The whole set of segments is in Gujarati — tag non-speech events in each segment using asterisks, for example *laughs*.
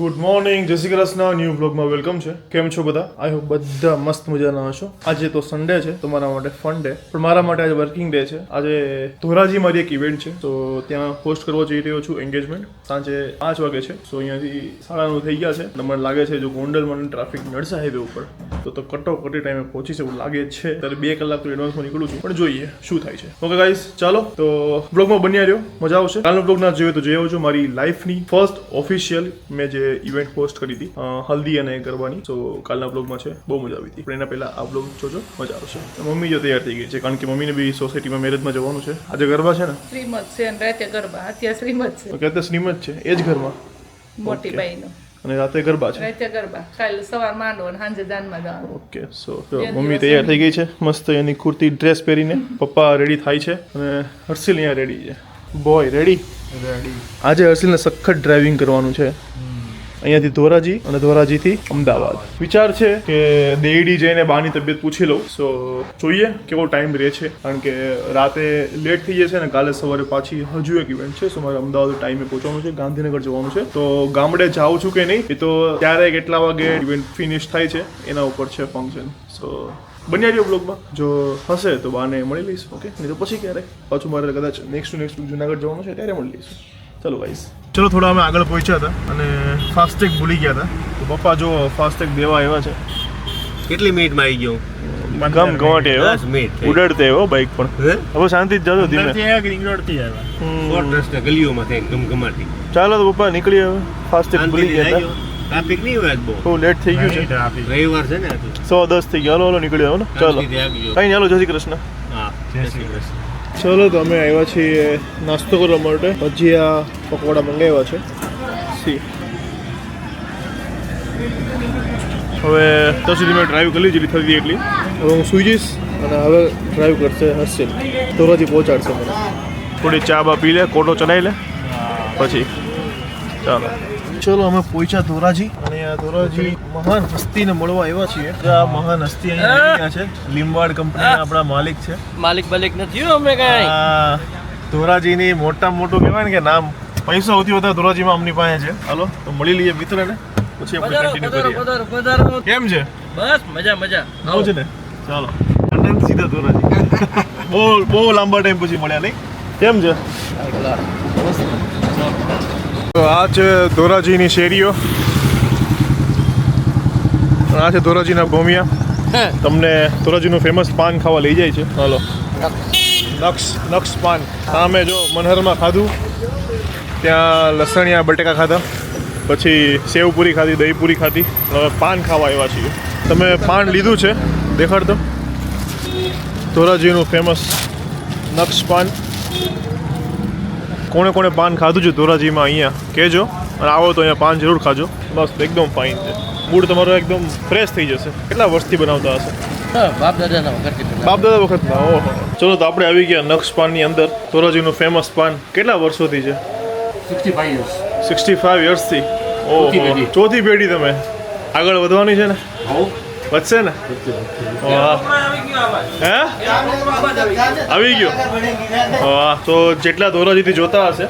Good morning Jai Shri Krishna new બ્લોગમાં વેલકમ છે. કેમ છો બધા? આઈ હોપ બધા મસ્ત મજાના હશો. આજે તો સન્ડે છે, તો મારા માટે ફન ડે પણ મારા માટે આજે વર્કિંગ ડે છે. આજે ધોરાજી મારી એક ઇવેન્ટ છે, તો ત્યાં હોસ્ટ કરવા જઈ રહ્યો છું એન્ગેજમેન્ટ સાંજે પાંચ વાગે છે, તો અહીંયાથી સાડા થઈ ગયા છે. મને લાગે છે જો ગોંડલ મને ટ્રાફિક નડશે હાઈવે ઉપર, તો તો કટોકટી ટાઈમે પહોંચી છે એવું લાગે છે. ત્યારે બે કલાક તો એડવાન્સમાં નીકળું છું, પણ જોઈએ શું થાય છે. ઓકે ગાઈસ ચાલો, તો બ્લોગમાં બન્યા રહ્યો. મજા આવશે. કાલનો બ્લોગ ના જોઈએ તો જોઈ આવજો. મારી લાઈફની ફર્સ્ટ ઓફિશિયલ મેં જે ઇવેન્ટ પોસ્ટ કરી હતી. હલ્દી અને ગરબાની. તો કાલના બ્લોગમાં છે. બહુ મજા આવી હતી. પણ એના પહેલા આ બ્લોગ જોજો. મજા આવશે. મમ્મી જો તૈયાર થઈ ગઈ છે. કારણ કે મમ્મીને બી સોસાયટીમાં મેરેજમાં જવાનું છે. આજે ગરબા છે ને? શ્રીમદ છે અને રાતે ગરબા. અત્યારે શ્રીમદ છે. અત્યારે શ્રીમદ છે. એ જ ઘરમાં? મોટી બાઈનો. અને રાતે ગરબા છે? રાતે ગરબા. કાલ સવાર માંડો અને સાંજે દાનમાં જવાનું. ઓકે સો તો મમ્મી તૈયાર થઈ ગઈ છે. મસ્ત એની કુર્તી ડ્રેસ પહેરીને પપ્પા રેડી થાય છે. અને હર્ષિલ અહીંયા રેડી છે. બોય રેડી આજે હર્ષિલને સખત ડ્રાઇવિંગ કરવાનું છે. અહીંયાથી ધોરાજી અને ધોરાજીથી અમદાવાદ. વિચાર છે કે દેડી જઈને બાની તબિયત પૂછી લઉં. સો જોઈએ કેવો ટાઈમ રહે છે. કારણ કે રાતે લેટ થઈ જશે અને કાલે સવારે પાછી હજુ એક ઇવેન્ટ છે. સો મારે અમદાવાદ ટાઈમે પહોંચવાનું છે. ગાંધીનગર જવાનું છે. તો ગામડે જાઉં છું કે નહીં, એ તો ત્યારે કેટલા વાગે ઇવેન્ટ ફિનિશ થાય છે, એના ઉપર છે ફંક્શન સો બન્યા રહ્યો બ્લોગમાં જો હશે તો બાને મળી લઈશ ઓકે નહીં તો પછી ક્યારે? પાછું મારે કદાચ નેક્સ્ટ ટુ નેક્સ્ટ જુનાગઢ જવાનું છે, ત્યારે મળી લઈશું. ચલો ગાઈસ ચલો થોડા અમે આગળ પહોંચ્યા હતા અને ફાસ્ટેગ ભૂલી ગયા હતા. તો પપ્પા જો ફાસ્ટેગ દેવા આવ્યા છે. કેટલી મિનિટમાં આવી ગયો? ગમ ગવાટે દસ ઉડડતે હો બાઇક પણ. હવે શાંતિ જ જાજો ધીમે. શોર્ટ રસ્તે ગલીઓમાં થઈ ગમ ગમાટી ચાલો તો પપ્પા નીકળી હવે. ફાસ્ટેગ ભૂલી ગયા હતા. ટ્રાફિક નહીં હોય બહુ. બહુ લેટ થઈ ગયું છે. રવિવાર છે ને સો દસ થઈ ગયા. હાલો હાલો નીકળી આવો ને. ચાલો. કઈ નહીં હાલો જય શ્રી કૃષ્ણ. હા જય શ્રી કૃષ્ણ. ચલો તો અમે આવ્યા છીએ નાસ્તો કરવા માટે. ભજીયા પકોડા મંગાવ્યા છે. સી હવે ત્યાં સુધી મેં ડ્રાઈવ કરી લીધી થતી એટલી. હવે હું સુઈ જઈશ અને હવે ડ્રાઈવ કરશે હર્ષિલ. ધોરાજી પહોંચાડશે મને. થોડી ચા બા પી લે કોટો ચડાવી લે. પછી. ચાલો. ચલો અમે પહોંચ્યા ધોરાજી અને ધોરાજી મહાન હસ્તીને મળવા આવ્યા છીએ. આ મહાન હસ્તી અહીંયા છે. લીમવાડ કંપનીના આપણા માલિક છે. માલિક બાલિક નથી અમે કઈ. ધોરાજીની મોટા મોટું કહેવાય ને કે નામ. પૈસા સૌથી વધારે ધોરાજીમાં અમની પાસે છે. હાલો તો મળી લઈએ મિત્રને. પછી આપણે કન્ટિન્યુ કરીએ. કેમ છે? બસ મજા મજા. આવું. છે ને? ચાલો. અનંત સીધા ધોરાજી. *laughs* બહુ બહુ લાંબા ટાઈમ પછી મળ્યા નહીં. કેમ છે? આ છે ધોરાજીની શેરીઓ. અને આ છે ધોરાજીના ભોમિયા તમને ધોરાજીનું ફેમસ પાન ખાવા લઈ જાય છે. હાલો. નક્ષ નક્ષ પાન. સામે જો મનહરમાં ખાધું ત્યાં લસણિયા બટેકા ખાધા પછી સેવપુરી ખાધી દહીંપુરી ખાધી. હવે પાન ખાવા આવ્યા છીએ. તમે પાન લીધું છે? દેખાડતો. ધોરાજીનું ફેમસ નક્ષ પાન. કોણે કોણે પાન ખાધું છે ધોરાજીમાં અહીંયા? કહેજો. અને આવો તો અહીંયા પાન જરૂર ખાજો. બસ એકદમ ફાઇન છે. મૂડ તમારો એકદમ ફ્રેશ થઈ જશે. કેટલા વર્ષથી બનાવતા હશે? હા, બાપ દાદા વખત બાપ દાદા વખતના ઓહો. ચલો તો આપણે આવી ગયા નક્ષ પાનની અંદર. ધોરાજીનું ફેમસ પાન કેટલા વર્ષોથી છે? સિક્સટી ફાઈવ યર્સથી ઓહો ચોથી પેઢી. ચોથી પેઢી તમે. આગળ વધવાની છે ને? વધશે ને? હે? આવી ગયો. હા તો જેટલા ધોરાજીથી જોતા હશે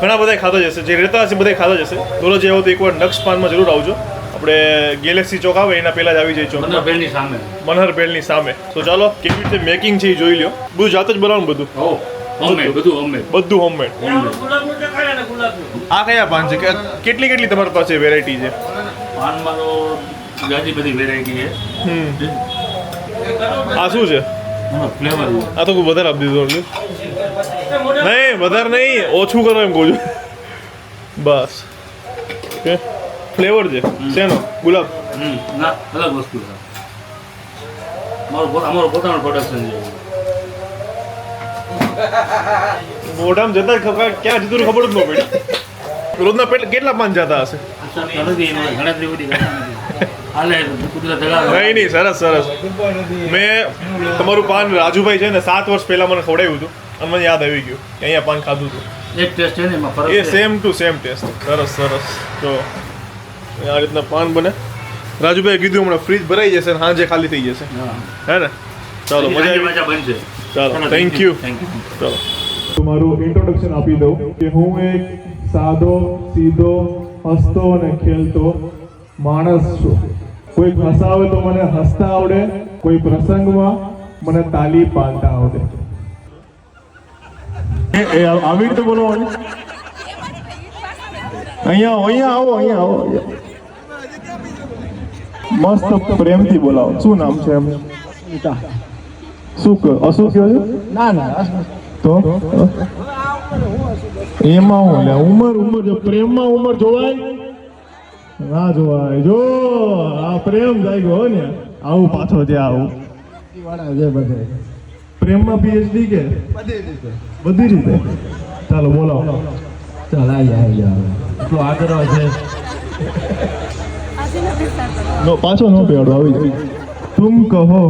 ઘણા બધા ખાતા જ હશે. જે રહેતા હશે બધા ખાતા જ હશે. જે આવો તો એકવાર નક્ષ પાનમાં જરૂર આવજો. આપણે ગેલેક્સી ચોક આવે એના પહેલા જ આવી જાય ચોક. બેનની સામે. મનહરભેલની સામે. તો ચાલો કેવી રીતે મેકિંગ છે એ જોઈ લ્યો. બધું જાત જ બનાવવાનું બધું. હોમમેડ બધું. હોમમેડ બધું હોમમેડ આ કયા પાન છે? કેટલી કેટલી તમારી પાસે વેરાયટી છે? પાનમાં તો ગાજી બધી વેરાયટી છે. હમ. આ શું છે? ફ્લેવર આ તો વધારે આપી દીધું નહીં વધારે નહીં ઓછું કરો એમ કહું છું. બસ. ઓકે? ફ્લેવર છે. શેનો? ગુલાબ. ના અલગ વસ્તુ છે. અમારો પોતાનો પ્રોડક્શન છે. મોઢામાં જતા ખબર ક્યાં જતું ખબર જ ન પડી. રોજના પેટ કેટલા પાન જતા હશે. નહીં નહીં સરસ સરસ. મેં તમારું પાન રાજુભાઈ છે ને સાત વર્ષ પહેલા મને ખવડાવ્યું હતું. અને મને યાદ આવી ગયું કે અહીંયા પાન ખાધું હતું. એક ટેસ્ટ છે ને એમાં ફરક એ સેમ ટુ સેમ ટેસ્ટ સરસ સરસ. તો આ રીતના પાન બને. રાજુભાઈ કીધું હમણાં ફ્રીજ ભરાઈ જશે અને સાંજે ખાલી થઈ જશે. હા. હે ને? ચાલો મજા આવી. બનશે. ચાલો થેન્ક યુ. ચાલો. મારું ઇન્ટ્રોડક્શન આપી દઉં કે હું એક સાદો સીધો હસતો અને ખેલતો માણસ છું. કોઈ હસાવે તો મને હસતા આવડે કોઈ પ્રસંગમાં મને તાલી પાડતા આવડે. આવી રીતે બોલો અહીંયા અહીંયા આવો અહીંયા આવો. મસ્ત પ્રેમથી બોલાવો. શું નામ છે એમ શું અશું કહો છો? ના ના તો? એમાં હું લે ઉમર ઉમર જો પ્રેમમાં ઉમર જોવાય ના જોવાય. જો આ પ્રેમ જાગ્યો હો ને આવું પાછો જે આવું. વાળા જે બધે. પ્રેમમાં પીએચડી કે? બધી રીતે. ચાલો બોલાવો. ચાલ આવી આવી એટલો આગ્રહ છે. નો પાછો નો પેડો આવી તું તુમ કહો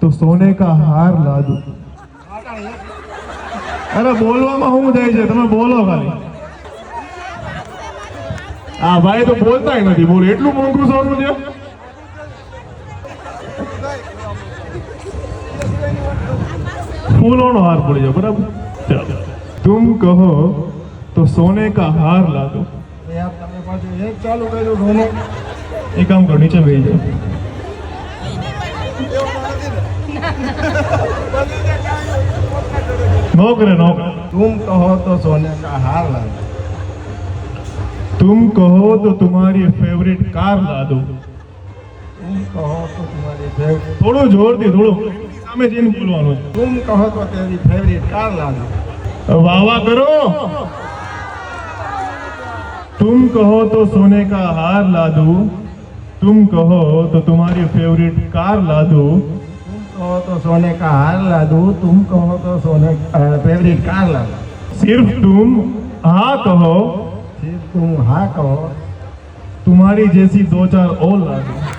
તો સોને કા હાર લા દો અરે બોલવામાં શું થાય છે? તમે બોલો ખાલી. આ ભાઈ તો બોલતાય નથી. બોલ એટલું મોંઘું સોનું છે? ફૂલોનો હાર પડી જાય બરાબર? ચાલો. તુમ કહો તો સોને કા હાર લા દો એ કામ કરો નીચે બેસી નોકરે નોકરે. તુમ કહો તો સોને કા હાર લા દો તુમ કહો તો તમારી ફેવરેટ કાર લા દો ला दो तुम कहो तो तुम्हारी फेवरेट થોડું જોરથી થોડું સામે જઈને બોલવાનું છે तुम कहो तो तेरी फेवरेट कार ला दो વાહ વાહ કરો तुम कहो तो सोने का हार ला दूं तुम कहो तो तुम्हारी फेवरेट कार ला दूं तुम कहो तो सोने का हार ला दो तुम कहो तो सोने फेवरेट कार ला दो सिर्फ तुम हाँ कहो सिर्फ तुम हाँ कहो तुम्हारी जैसी दो चार और ला दूं तुम अरे यार,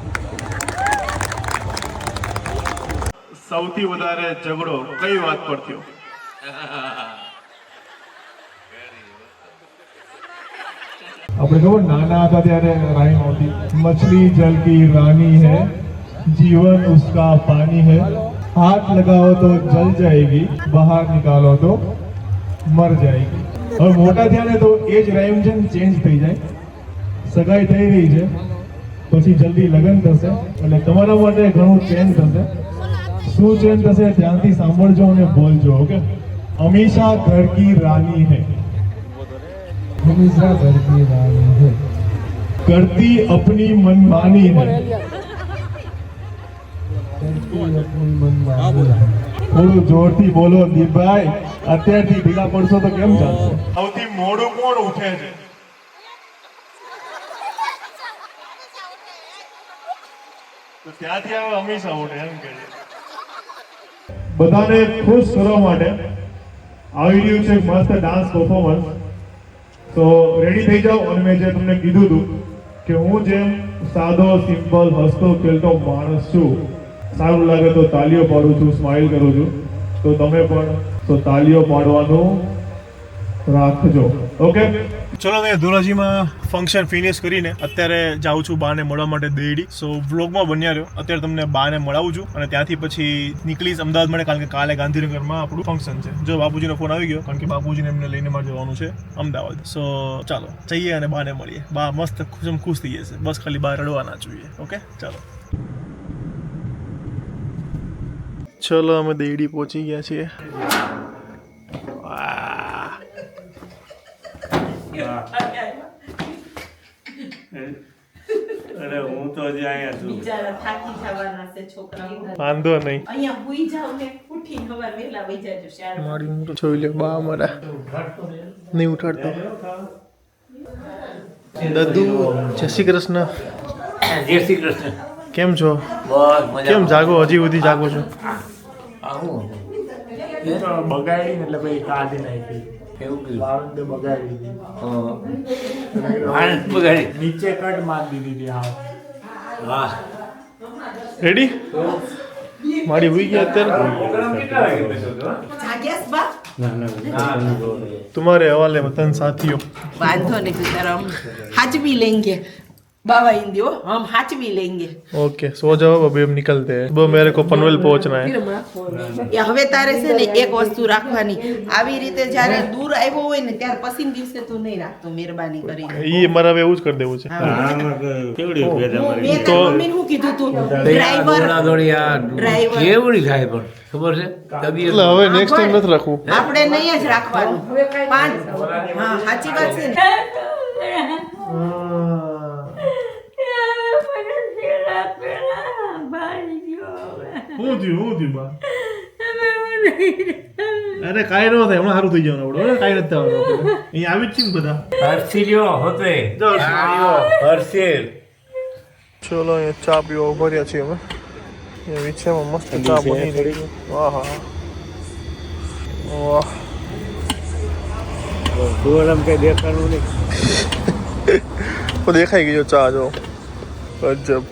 સૌથી વધારે ઝઘડો કઈ વાત પર થયો? આપણે ખબર નાના હતા ત્યારે રાઈમ આવતી મછલી જલ કી રાની હે, જીવન ઉસકા પાણી હે. હાથ લગાવો તો જલ જાયેગી, બહાર નિકાલો તો મર જાયેગી. હવે મોટા થયા તો એ જ રાઈમ છે ને ચેન્જ થઈ જાય. સગાઈ થઈ રહી છે. પછી જલ્દી લગ્ન થશે. એટલે તમારા માટે ઘણું ચેન્જ થશે. શું છે થશે ધ્યાનથી સાંભળજો અને બોલજો, ઓકે? હંમેશા ઘર કી રાની હે. હંમેશા ઘર કી રાની હે. કરતી અપની મનમાની હે. થોડું જોરથી બોલો દીપભાઈ, અત્યારથી ઢીલા પડશો તો કેમ ચાલશે? સૌથી મોડું કોણ ઉઠે છે? ત્યાંથી આવે હમેશા ઉઠે, એમ કે બધાને ખુશ કરવા માટે આવી રહ્યું છે મસ્ત ડાન્સ પરફોર્મન્સ તો રેડી થઈ જાઓ અને મેં જે તમને કીધું હતું કે હું જેમ સાદો સિમ્પલ હસતો, ખેલતો માણસ છું, સારું લાગે તો તાલીઓ પાડું છું સ્માઇલ કરું છું. તો તમે પણ, તો તાલીઓ પાડવાનું રાખજો. ઓકે ચલો મેં ધોરાજીમાં ફંક્શન ફિનિશ કરીને અત્યારે જાઉં છું બાને મળવા માટે દેડી. સો વ્લોગમાં બન્યા રહ્યો. અત્યારે તમને બાને મળાવું છું અને ત્યાંથી પછી નીકળીશ અમદાવાદ માટે કારણ કે કાલે ગાંધીનગરમાં આપણું ફંક્શન છે. જો બાપુજીનો ફોન આવી ગયો, કારણ કે બાપુજીને એમને લઈને મારે જવાનું છે અમદાવાદ. સો ચાલો, જઈએ અને બાને મળીએ. બા મસ્ત ખુશમ ખુશ થઈ જશે. બસ ખાલી બહાર રડવાના જોઈએ. ઓકે ચાલો. ચલો, અમે દેડી પહોંચી ગયા છીએ. અરે હું તો હજી અહીંયા છું. બિચારા થાકી જવાના છે છોકરાઓ. વાંધો નહીં. અહીંયા હુઈ જાવ ને ઉઠી હવાર વેલા વઈ જાજો ચાર મારી હું તો જોઈ લે બા મારા નહીં ઉઠાડતો. દદુ જય શ્રી કૃષ્ણ. જય શ્રી કૃષ્ણ. કેમ છો? બસ કેમ જાગો? હજી સુધી જાગો છો? આવું. બગાડી એટલે પછી કાઢી નાખી. નીચે કટ માર દીધી હતી હા. રેડી મારી હોઈ ગયા અત્યારે? તુમારે હવાલે વતન સાથીઓ. વાંધો નહીં તારા હાજબી લેંગે. साथियों बांधो नहीं तो जरा हम हाच भी लेंगे बाबा हिंदी हो हम हाच भी लेंगे ओके सो जाओ अभी हम निकलते हैं वो मेरे को पनवेल पहुंचना है એ હવે તારે છે ને એક વસ્તુ રાખવાની આવી રીતે જ્યારે દૂર આવ્યો હોય ને ત્યાર પછી દિવસે તું નહીં રાખતો મહેરબાની કરીને ये मारा હવે એવું જ કરી દેવું છે કેવડી ભેદા હું મારી મેં તારી મમ્મીને શું કીધું તું ડ્રાઈવર દોડાદોડી આ ડ્રાઈવર. કેવડી થાય પણ ખબર છે તબિયત એટલે હવે નેક્સ્ટ ટાઈમ નથી રાખવું આપણે નહીં જ રાખવાનું પાંચ હા સાચી વાત છે ને થયું હું થયું બા. અરે કાંઈ ન થાય હમણાં સારું થઈ જવાનું આપણે કાંઈ નથી થવાનું અહીંયા આવી જ છે ને બધા. હર્ષિલ્યો હોતે. હર્ષેલ. ચલો અહીંયા ચા પીવા ઊભા રહ્યા છીએ અમે. એ વિછેમાં મસ્ત ચા બની રહી. વાહ હા વાહ. સુવરમ કઈ દેખાનું નહીં. *laughs* તો દેખાઈ ગયો ચા જો. ગજબ.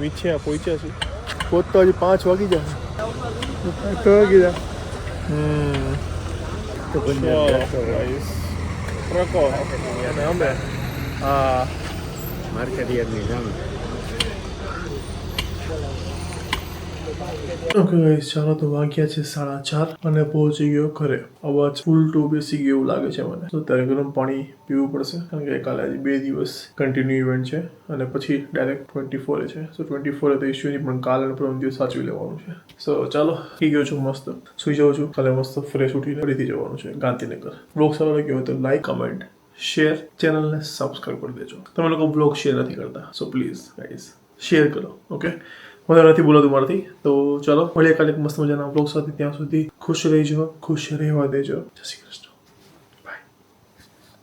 વિછ્યા પહોંચ્યા છે. પહોંચતા હજી પાંચ વાગી જાય. પાંચ વાગી જાય. હમ. તો. ટ્રકો અને અમે હા માર્કેટિયરની સામે ઓકે ગાઈસ ચાલો તો વાગ્યા છે સાડા ચાર અને પહોંચી ગયો ઘરે. અવાજ ફૂલ ટુ બેસી ગયો એવું લાગે છે મને. તો ત્યારે ગરમ પાણી પીવું પડશે, કારણ કે કાલે આજે બે દિવસ કન્ટિન્યુ ઇવેન્ટ છે અને પછી ડાયરેક્ટ ટ્વેન્ટી ફોરે છે. સો ટ્વેન્ટી ફોરે તો ઇસ્યુ નહીં, પણ કાલે પ્રથમ દિવસ સાચવી લેવાનું છે. સો ચાલો થઈ ગયો છું મસ્ત. સુઈ જાઉં છું. કાલે મસ્ત ફ્રેશ ઉઠીને ફરીથી જવાનું છે, ગાંધીનગર. બ્લોગ સારો લાગ્યો હોય તો લાઈક કમેન્ટ શેર ચેનલને સબસ્ક્રાઈબ કરી દેજો. તમે લોકો બ્લોગ શેર નથી કરતા. સો પ્લીઝ ગાઈઝ શેર કરો ઓકે વધારે નથી બોલાતું મારાથી. તો ચાલો, મળીએ કાલે મસ્ત મજાના બ્લોગ સાથે. ત્યાં સુધી ખુશ રહેજો, ખુશ રહેવા દેજો. જય શ્રી કૃષ્ણ.